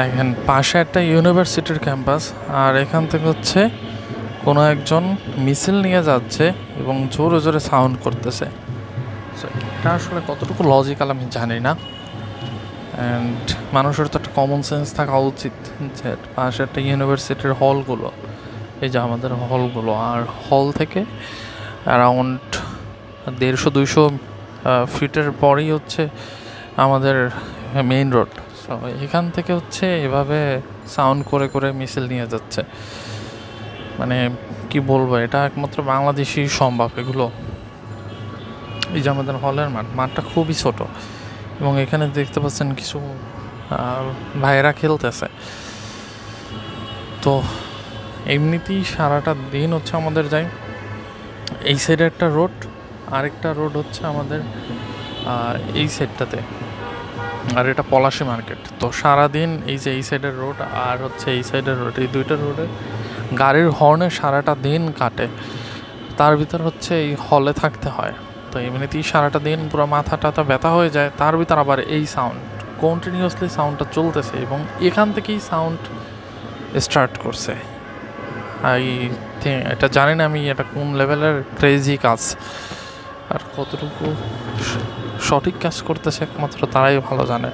দেখেন, পাশে একটা ইউনিভার্সিটির ক্যাম্পাস, আর এখান থেকে হচ্ছে কোনো একজন মিছিল নিয়ে যাচ্ছে এবং জোরে জোরে সাউন্ড করতেছে। এটা আসলে কতটুকু লজিক্যাল আমি জানি না। অ্যান্ড মানুষের তো একটা কমন সেন্স থাকা উচিত যে পাশে একটা ইউনিভার্সিটির হলগুলো এই যে আমাদের হলগুলো আর হল থেকে অ্যারাউন্ড দেড়শো দুইশো ফিটের পরেই হচ্ছে আমাদের মেইন রোড সো এখান থেকে হচ্ছে এভাবে সাউন্ড করে করে মিছিল নিয়ে যাচ্ছে। মানে কি বলব এটা একমাত্র বাংলাদেশি সম্ভব এগুলো। এই যে আমাদের হলের মাঠ মাঠটা খুবই ছোট এবং এখানে দেখতে পাচ্ছেন কিছু আহ, ভাইয়েরা খেলতেছে। তো এমনিতেই সারাটা দিন হচ্ছে আমাদের যাই এই সাইডে একটা রোড আরেকটা রোড হচ্ছে আমাদের এই সাইডটাতে আর এটা পলাশি মার্কেট। তো সারাদিন এই যে এই সাইডের রোড আর হচ্ছে এই সাইডের রোড এই দুইটা রোডে গাড়ির হর্নে সারাটা দিন কাটে। তার ভিতর হচ্ছে এই হলে থাকতে হয়। তো এমনিতেই সারাটা দিন পুরো মাথা টাথা ব্যথা হয়ে যায়, তার ভিতর আবার এই সাউন্ড কন্টিনিউয়াসলি সাউন্ডটা চলতেছে এবং এখান থেকেই সাউন্ড স্টার্ট করছে। আই এটা জানি না আমি এটা কোন লেভেলের ক্রেজি কাজ। আর কতটুকু সঠিক কাজ করতেছে একমাত্র তারাই ভালো জানে।